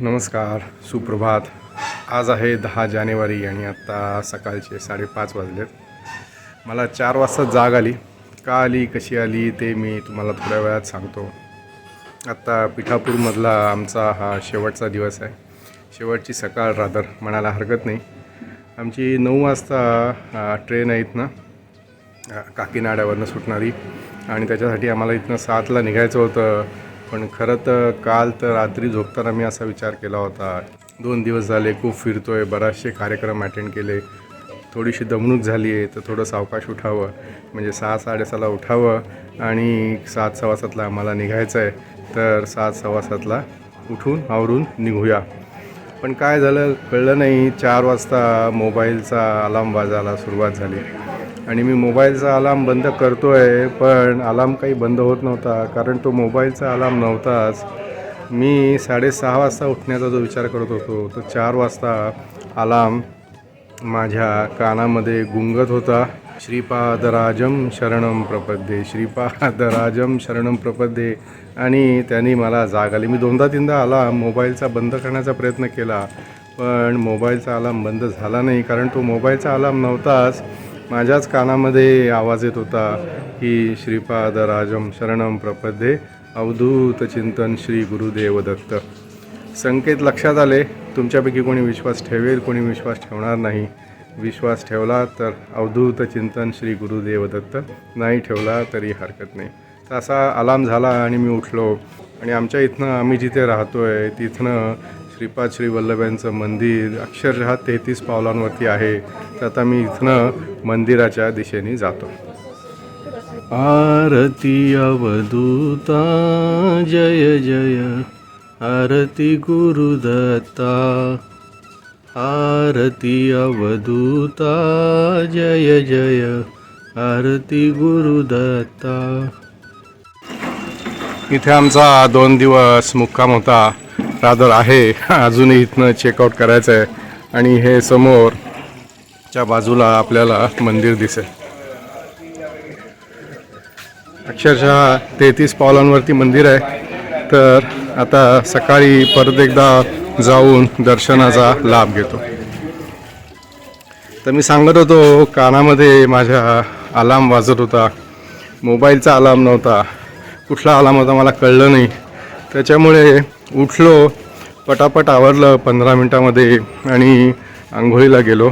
नमस्कार सुप्रभात. आज आहे दहा जानेवारी आणि आत्ता सकाळचे साडेपाच वाजलेत. मला चार वाजता जाग आली. का आली कशी आली ते मी तुम्हाला थोड्या वेळात सांगतो. आत्ता पिठापूरमधला आमचा हा शेवटचा दिवस आहे. शेवटची सकाळ रादर म्हणायला हरकत नाही. आमची नऊ वाजता ट्रेन आहे इथनं. काकीनाड्यावरनं सुटणारी. आणि त्याच्यासाठी आम्हाला इथनं सातला निघायचं होतं. पण खरं तर काल तर रात्री झोपताना मी असा विचार केला होता. दोन दिवस झाले खूप फिरतो आहे बराचसे कार्यक्रम अटेंड केले. थोडीशी दमणूक झाली आहे तर थोडं सावकाश उठावं. म्हणजे सहा साडेसहाला उठावं आणि सात सव्वा सातला आम्हाला निघायचं आहे. तर सात सव्वा सातला उठून आवरून निघूया. पण काय झालं कळलं नाही चार वाजता मोबाईलचा अलार्म वाजायला सुरुवात झाली. आणि मी मोबाईलचा अलार्म बंद करतो आहे पण अलार्म काही बंद होत नव्हता कारण तो मोबाईलचा अलार्म नव्हताच. मी साडेसहा वाजता उठण्याचा जो विचार करत होतो तो चार वाजता अलार्म माझ्या कानामध्ये गुंगत होता. श्रीपादराजम शरणम प्रपद्ये श्रीपादराजम शरणम प्रपद्ये. आणि त्यांनी मला जाग आली. मी दोनदा तीनदा आला मोबाईलचा बंद करण्याचा प्रयत्न केला पण मोबाईलचा अलार्म बंद झाला नाही कारण तो मोबाईलचा अलार्म नव्हताच. माझ्याच कानामध्ये आवाज येत होता की श्रीपादराजम शरणम प्रपद्ये अवधूत चिंतन श्री गुरुदेव दत्त. संकेत लक्षात आले तुमच्यापैकी कोणी विश्वास ठेवेल कोणी विश्वास ठेवणार नाही. विश्वास ठेवला तर अवधूत चिंतन श्री गुरुदेव दत्त नाही ठेवला तरी हरकत नाही. तर असा अलाम झाला आणि मी उठलो. आणि आमच्या इथनं आम्ही जिथे राहतो आहे तिथनं श्रीपाद श्री वल्लभांचं मंदिर अक्षरशः तेहतीस पावलांवरती आहे. तर आता मी इथनं मंदिराच्या दिशेने जातो. आरती अवधूता जय जय. आरती गुरुदत्ता. आरती अवधूता जय जय. आरती गुरुदत्ता. इथे आमचा दोन दिवस मुक्काम होता. रादर आहे. अजूनही इथनं चेकआउट करायचं आहे. आणि हे समोरच्या बाजूला आपल्याला मंदिर दिसेल. अक्षरशः तेहतीस पावलांवरती मंदिर आहे. तर आता सकाळी परत एकदा जाऊन दर्शनाचा लाभ घेतो. तर मी सांगत होतो कानामध्ये माझ्या अलार्म वाजत होता. मोबाईलचा अलार्म नव्हता. कुठला अलार्म होता मला कळलं नाही. त्याच्यामुळे उठलो पटापट आवरलं पंधरा मिनटामध्ये आणि आंघोळीला गेलो.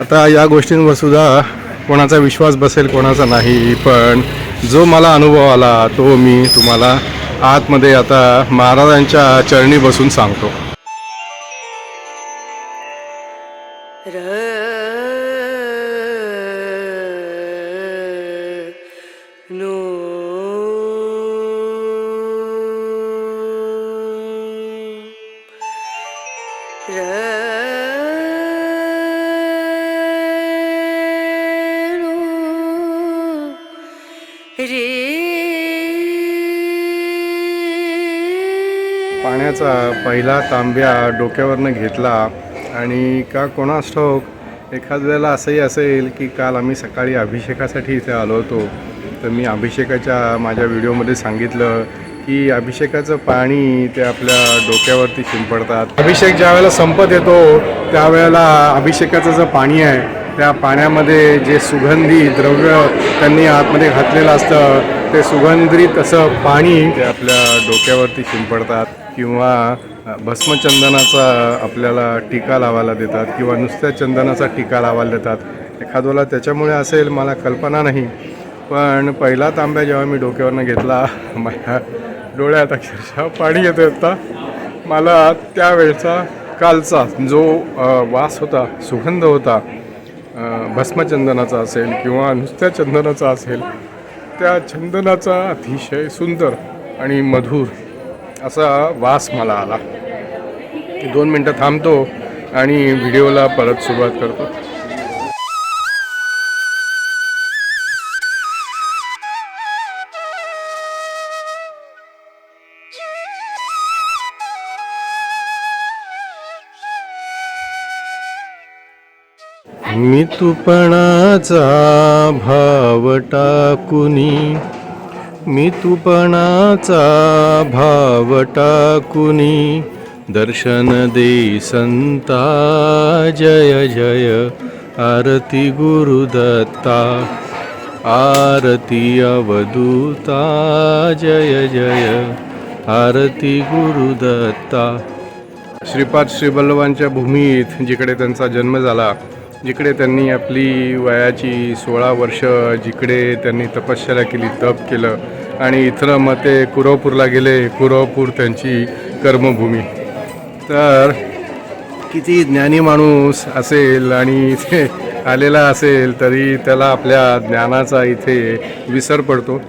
आता या गोष्टींवर सुद्धा कोणाचा विश्वास बसेल कोणाचा नाही पण जो मला अनुभव आला तो मी तुम्हाला आतमध्ये आता महाराजांच्या चरणी बसून सांगतो. पहिला तांब्या डोक्यावरनं घेतला आणि का कोणास ठाऊक एखाद वेळेला असंही असेल की काल आम्ही सकाळी अभिषेकासाठी इथे आलो होतो तर मी अभिषेकाच्या माझ्या व्हिडिओमध्ये सांगितलं की अभिषेकाचं पाणी ते आपल्या डोक्यावरती शिंपडतात. अभिषेक ज्या वेळेला संपत येतो त्यावेळेला अभिषेकाचं जे पाणी आहे त्या पाण्यामध्ये जे सुगंधी द्रव्य त्यांनी आतमध्ये घातलेलं असतं ते सुगंधित असं पाणी ते आपल्या डोक्यावरती शिंपडतात किंवा भस्मचंदनाचा आपल्याला टीका लावायला देतात किंवा नुसत्या चंदनाचा टीका लावायला देतात. एखाद्याला त्याच्यामुळे असेल मला कल्पना नाही. पण पहिला तांब्या जेव्हा मी डोक्यावरनं घेतला माझ्या डोळ्यात अक्षरशः पाणी येत होता. मला त्यावेळचा कालचा जो वास होता सुगंध होता भस्मचंदनाचा असेल किंवा नुसत्या चंदनाचा असेल त्या चंदनाचा अतिशय सुंदर आणि मधुर असा वास मला आला. दोन मिनटं थांबतो आणि व्हिडिओला परत सुरुवात करतो. मी तुपणाचा भाव टाकुनी. मी तुपणाचा भाव टाकुनी. दर्शन दे संता जय जय. आरती गुरुदत्ता. आरती अवधूता जय जय. आरती गुरुदत्ता. श्रीपाद श्रीबल्लवांच्या भूमीत जिकडे त्यांचा जन्म झाला जिकडे त्यांनी आपली वयाची सोळा वर्ष जिकडे त्यांनी तपश्चर्या केली तप केलं आणि इथं मग ते कुरवपूरला गेले. कुरवपूर त्यांची कर्मभूमी. तर किती ज्ञानी माणूस असेल आणि इथे आलेला असेल तरी त्याला आपल्या ज्ञानाचा इथे विसर पडतो.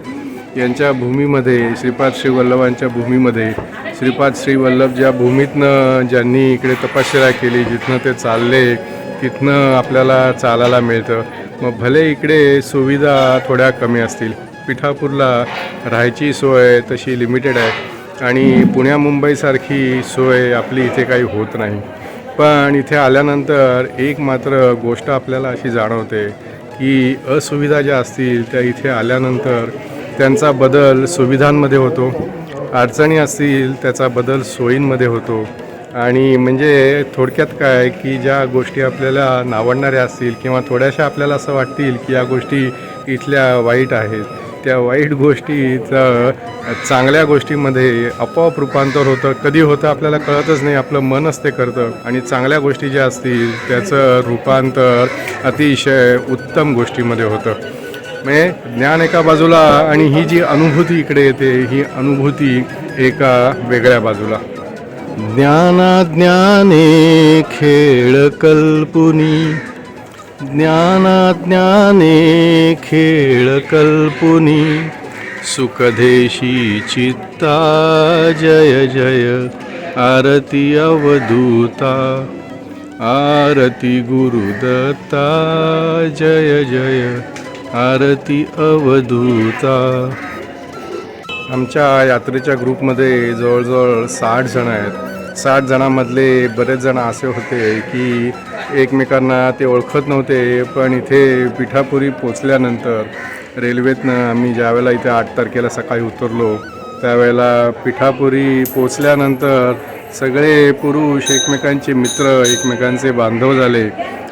यांच्या भूमीमध्ये श्रीपाद श्री वल्लभांच्या भूमीमध्ये श्रीपाद श्री वल्लभ ज्या भूमीतनं ज्यांनी इकडे तपश्चर्या केली जिथनं ते चालले तिथनं आपल्याला चालायला मिळतं. मग भले इकडे सुविधा थोड्या कमी असतील. पिठापूरला राहायची सोय तशी लिमिटेड आहे. आणि पुण्या मुंबईसारखी सोय आपली इथे काही होत नाही. पण इथे आल्यानंतर एक मात्र गोष्ट आपल्याला अशी जाणवते की असुविधा ज्या असतील त्या इथे आल्यानंतर त्यांचा बदल सुविधांमध्ये होतो. अडचणी असतील त्याचा बदल सोयींमध्ये होतो. आणि म्हणजे थोडक्यात काय की ज्या गोष्टी आपल्याला नावडणाऱ्या असतील किंवा थोड्याशा आपल्याला असं वाटतील की या गोष्टी इथल्या वाईट आहेत त्या वाईट गोष्टीचं चांगल्या गोष्टीमध्ये आपोआप रूपांतर होतं. कधी होतं आपल्याला कळतच नाही आपलं मनच ते करतं. आणि चांगल्या गोष्टी ज्या असतील त्याचं रूपांतर अतिशय उत्तम गोष्टीमध्ये होतं. म्हणजे ज्ञान एका बाजूला आणि ही जी अनुभूती इकडे येते ही अनुभूती एका वेगळ्या बाजूला. ज्ञानाज्ञाने खेळ कल्पुनी. ज्ञानाज्ञाने खेळ कल्पुनी. सुखदेशी चित्ता जय जय. आरती अवधूता. आरती गुरुदत्ता जय जय. आरती अवधूता. आमच्या यात्रेच्या ग्रुपमध्ये जवळजवळ साठ जण आहेत. साठ जणांमधले बरेच जण असे होते की एकमेकांना ते ओळखत नव्हते पण इथे पिठापुरी पोचल्यानंतर रेल्वेतनं आम्ही ज्यावेळेला इथे आठ तारखेला सकाळी उतरलो त्यावेळेला पिठापुरी पोचल्यानंतर सगळे पुरुष एकमेकांचे मित्र एकमेकांचे बांधव झाले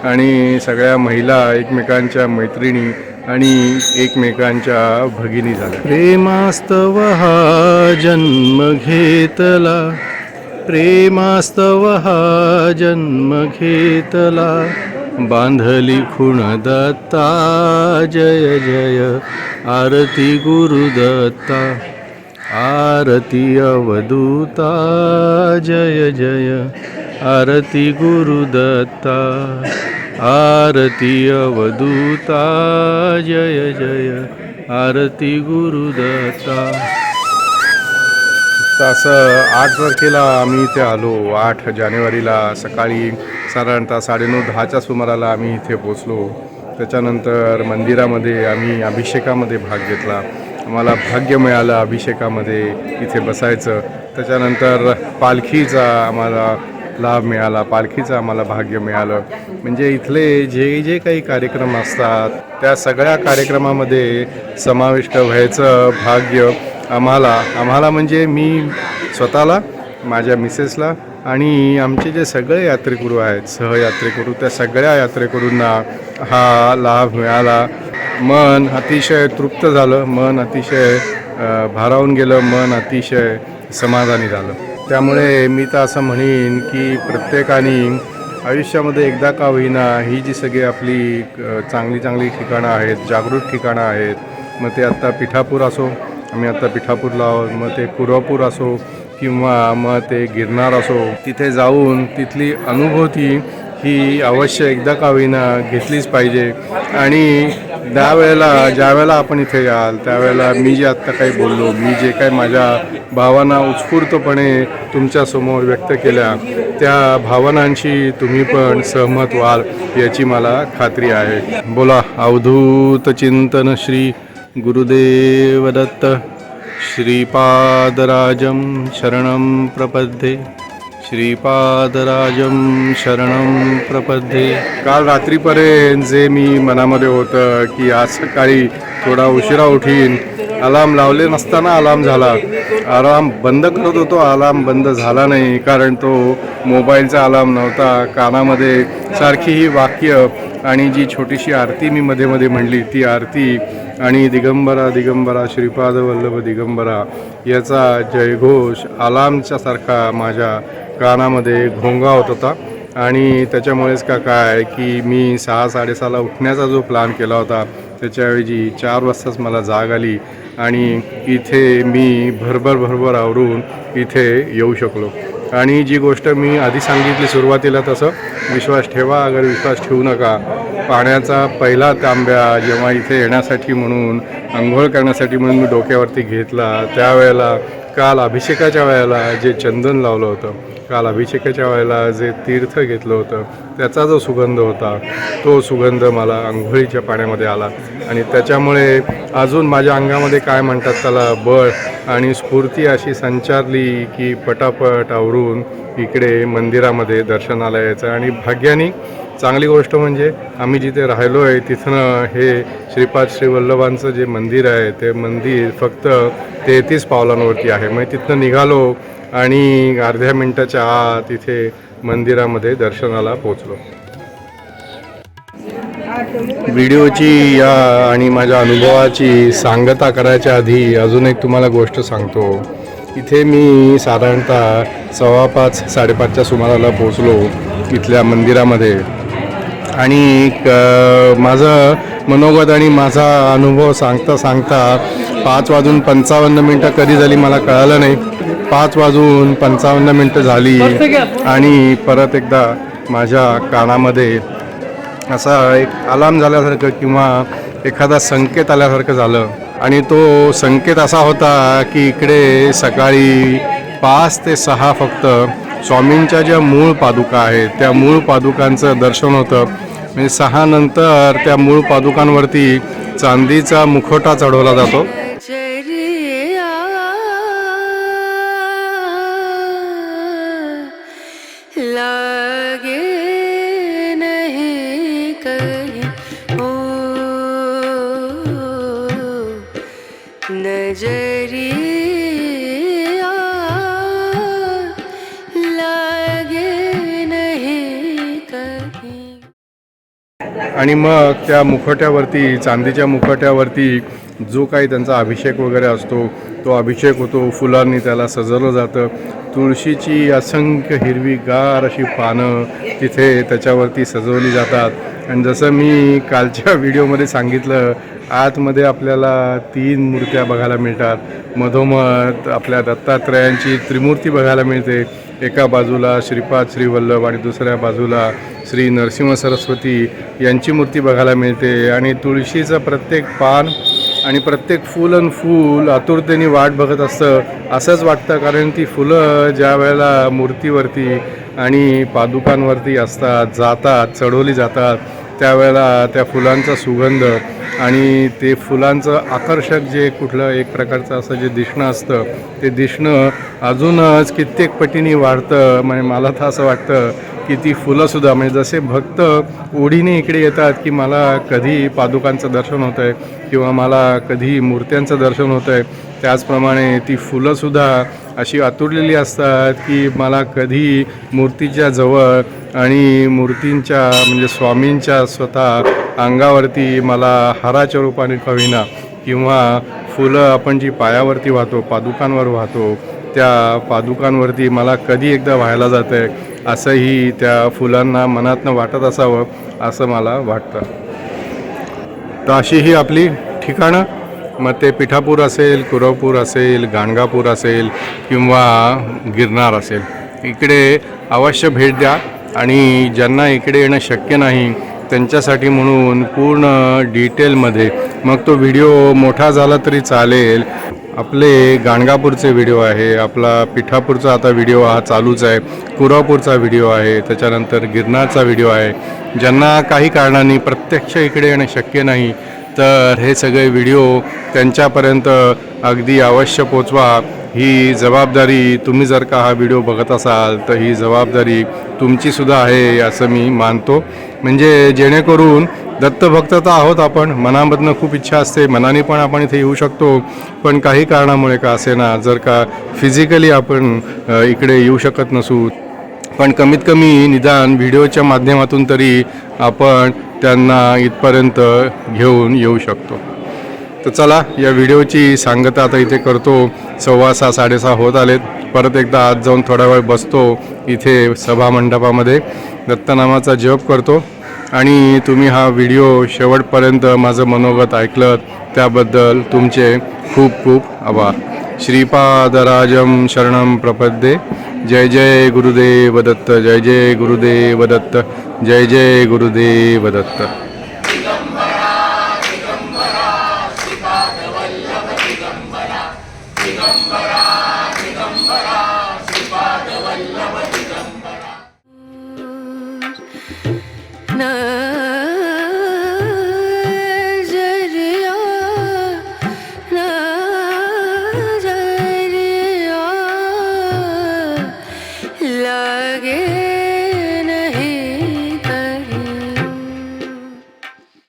आणि सगळ्या महिला एकमेकांच्या मैत्रिणी आणि एकमेकांच्या भगिनी झाल्या. प्रेमास्तव हा जन्म घेतला. प्रेमास्तव हा जन्म घेतला. बांधली खुण दत्ता जय जय. आरती गुरुदत्ता आरती अवधूता जय जय. आरती गुरुदत्ता आरती अवधूता जय जय. आरती गुरुदत्ता. असं आठ तारखेला आम्ही इथे आलो आठ जानेवारीला सकाळी साधारणतः साडेनऊ दहाच्या सुमाराला आम्ही इथे पोचलो. त्याच्यानंतर मंदिरामध्ये आम्ही अभिषेकामध्ये भाग घेतला. आम्हाला भाग्य मिळालं अभिषेकामध्ये इथे बसायचं. त्याच्यानंतर पालखीचा आम्हाला लाभ मिळाला पालखीचं आम्हाला भाग्य मिळालं. म्हणजे इथले जे जे काही कार्यक्रम असतात त्या सगळ्या कार्यक्रमामध्ये समाविष्ट व्हायचं भाग्य आम्हाला आम्हाला म्हणजे मी स्वतःला माझ्या मिसेसला आणि आमचे जे सगळे यात्रेकरू आहेत सहयात्रेकरू त्या सगळ्या यात्रेकरूंना हा लाभ मिळाला. मन अतिशय तृप्त झालं मन अतिशय भारावून गेलं मन अतिशय समाधानी झालं. त्यामुळे मी तर असं म्हणेन की प्रत्येकाने आयुष्यामध्ये एकदा का होईना ही जी सगळी आपली चांगली चांगली ठिकाणं आहेत जागृत ठिकाणं आहेत मग ते आत्ता पिठापूर असो आम्ही आत्ता पिठापूरला आहोत. मग ते कुरवापूर असो किंवा मग ते गिरनार असो तिथे जाऊन तिथली अनुभूती ही अवश्य एकदा का होईना घेतलीच पाहिजे. आणि त्यावेळेला ज्या वेळेला आपण इथे याल त्यावेळेला मी जे आत्ता काही बोललो मी जे काही माझ्या भावना उत्स्फूर्तपणे तुमच्यासमोर व्यक्त केल्या त्या भावनांशी तुम्ही पण सहमत व्हाल याची मला खात्री आहे. बोला अवधूत चिंतन श्री गुरुदेवदत्त श्रीपादराजं शरणं प्रपद्ये। श्रीपादराजं शरणं प्रपद्ये। काल रात्रीपर्यंत जे मी मनामध्ये होतं की आज सकाळी थोडा उशिरा उठीन अलार्म लावले नसताना अलार्म झाला. अलार्म बंद करत होतो अलार्म बंद झाला नाही कारण तो मोबाईलचा अलार्म नव्हता. कानामध्ये सारखी ही वाक्य आणि जी छोटीशी आरती मी मध्ये मध्ये म्हणली ती आरती आणि दिगंबरा दिगंबरा श्रीपाद वल्लभ दिगंबरा याचा जयघोष आलामच्या सारखा माझ्या कानामध्ये घोंगावत होता आणि त्याच्यामुळेच का काय की मी सहा साडेसहाला उठण्याचा जो प्लॅन केला होता त्याच्याऐवजी चार वाजताच मला जाग आली आणि इथे मी भरभर भरभर आवरून इथे येऊ शकलो. आणि जी गोष्ट मी आधी सांगितली सुरुवातीला तसं विश्वास ठेवा अगर विश्वास ठेवू नका. पाण्याचा पहिला तांब्या जेव्हा इथे येण्यासाठी म्हणून आंघोळ करण्यासाठी म्हणून मी डोक्यावरती घेतला त्यावेळेला काल अभिषेकाच्या वेळेला जे चंदन लावलं होतं काल अभिषेकाच्या वेळेला जे तीर्थ घेतलं होतं त्याचा जो सुगंध होता तो सुगंध मला आंघोळीच्या पाण्यामध्ये आला. आणि त्याच्यामुळे अजून माझ्या अंगामध्ये काय म्हणतात त्याला बळ आणि स्फूर्ती अशी संचारली की पटापट आवरून इकडे मंदिरामध्ये दर्शनाला यायचं आणि भाग्याने चांगली गोष्ट म्हणजे आम्ही जिथे राहिलो आहे तिथनं हे श्रीपाद श्री वल्लभांचं जे मंदिर आहे ते मंदिर फक्त तेहतीस पावलांवरती आहे. मग तिथनं निघालो आणि अर्ध्या मिनटाच्या आत इथे मंदिरामध्ये दर्शनाला पोचलो व्हिडिओची या आणि माझ्या अनुभवाची सांगता करायच्या आधी अजून एक तुम्हाला गोष्ट सांगतो. इथे मी साधारणतः सव्वा पाच साडेपाचच्या सुमाराला पोचलो इथल्या मंदिरामध्ये. आणि माझं मनोगत आणि माझा अनुभव सांगता सांगता पाच वाजून पंचावन्न मिनटं कधी झाली मला कळालं नाही. पाच वाजून पंचावन्न मिनटं झाली. आणि परत एकदा माझ्या कानामध्ये असा एक अलार्म झाल्यासारखं किंवा एखादा संकेत आल्यासारखं झालं. आणि तो संकेत असा होता की इकडे सकाळी पाच ते सहा फक्त स्वामींच्या ज्या मूळ पादुका आहेत त्या मूळ पादुकांचं दर्शन होतं. म्हणजे सहा नंतर त्या मूळ पादुकांवरती चांदीचा मुखवटा चढवला जातो. आणि मग त्या मुखवट्यावरती चांदीच्या मुखवट्यावरती जो काही त्यांचा अभिषेक वगैरे असतो तो अभिषेक होतो फुलांनी त्याला सजवलं जातं. तुळशीची असंख्य हिरवीगार अशी पानं तिथे त्याच्यावरती सजवली जातात. आणि जसं मी कालच्या व्हिडिओमध्ये सांगितलं आतमध्ये आपल्याला तीन मूर्त्या बघायला मिळतात. मधोमध आपल्या दत्तात्रयांची त्रिमूर्ती बघायला मिळते. एका बाजूला श्रीपाद श्रीवल्लभ आणि दुसऱ्या बाजूला श्री नरसिंह सरस्वती यांची मूर्ती बघायला मिळते. आणि तुळशीचं प्रत्येक पान आणि प्रत्येक फूल आणि फूल आतुरतेने वाट बघत असतं असंच वाटतं. कारण ती फुलं ज्या वेळेला मूर्तीवरती आणि पादुकांवरती असतात जातात चढवली जातात त्यावेळेला त्या फुलांचा सुगंध आणि ते फुलांचं आकर्षक जे कुठलं एक प्रकारचं असं जे दिसणं असतं ते दिसणं अजूनच कित्येक पटीने वाढतं. म्हणजे मला तर असं वाटतं की ती फुलंसुद्धा म्हणजे जसे भक्त ओढीने इकडे येतात की मला कधी पादुकांचं दर्शन होतं आहे किंवा मला कधी मूर्त्यांचं दर्शन होतं आहे त्याचप्रमाणे ती फुलंसुद्धा अशी आतुरलेली असतात की मला कधी मूर्तीच्या जवळ आणि मूर्तींच्या म्हणजे स्वामींच्या स्वतः अंगावरती मला हाराच्या रूपाने कविना किंवा फुलं आपण जी पायावरती वाहतो पादुकांवर वाहतो त्या पादुकांवरती मला कधी एकदा व्हायला जातं आहे असंही त्या फुलांना मनातनं वाटत असावं असं मला वाटतं. तर अशी ही आपली ठिकाणं. मग ते पिठापूर असेल कुरवपूर असेल गाणगापूर असेल किंवा गिरनार असेल. इकडे अवश्य भेट द्या आणि ज्यांना इकडे येणं शक्य नाही त्यांच्यासाठी म्हणून पूर्ण डिटेलमध्ये मग तो व्हिडिओ मोठा झाला तरी चालेल. आपले गाणगापूरचे व्हिडिओ आहे आपला पिठापूरचा आता व्हिडिओ हा चालूच आहे कुरापूरचा व्हिडिओ आहे त्याच्यानंतर गिरनारचा व्हिडिओ आहे. ज्यांना काही कारणांनी प्रत्यक्ष इकडे येणं शक्य नाही तर हे सगळे व्हिडिओ त्यांच्यापर्यंत अगदी अवश्य पोचवा. ही जबाबदारी तुम्ही जर का हा व्हिडिओ बघत असाल तर ही जबाबदारी तुमचीसुद्धा आहे असं मी मानतो. म्हणजे जेणेकरून दत्तभक्त तर आहोत आपण मनामधनं खूप इच्छा असते मनाने पण आपण इथे येऊ शकतो. पण काही कारणामुळे का असेना जर का फिजिकली आपण इकडे येऊ शकत नसू. पण कमीत कमी निदान व्हिडिओच्या माध्यमातून तरी आपण त्यांना इथपर्यंत घेऊन येऊ शकतो. तर चला या व्हिडिओची सांगता आता इथे करतो. सव्वा सहा साडेसहा होत आलेत. परत एकदा आज जाऊन थोडा वेळ बसतो इथे सभा मंडपामध्ये. दत्तनामाचा जप करतो. आणि तुम्ही हा व्हिडिओ शेवटपर्यंत माझं मनोगत ऐकलं त्याबद्दल तुमचे खूप खूप आभार. श्रीपादराजम शरणम प्रपद्ये. जय जय गुरुदेव दत्त जय जय गुरुदेव दत्त जय जय गुरुदेव दत्त। दिगंबरा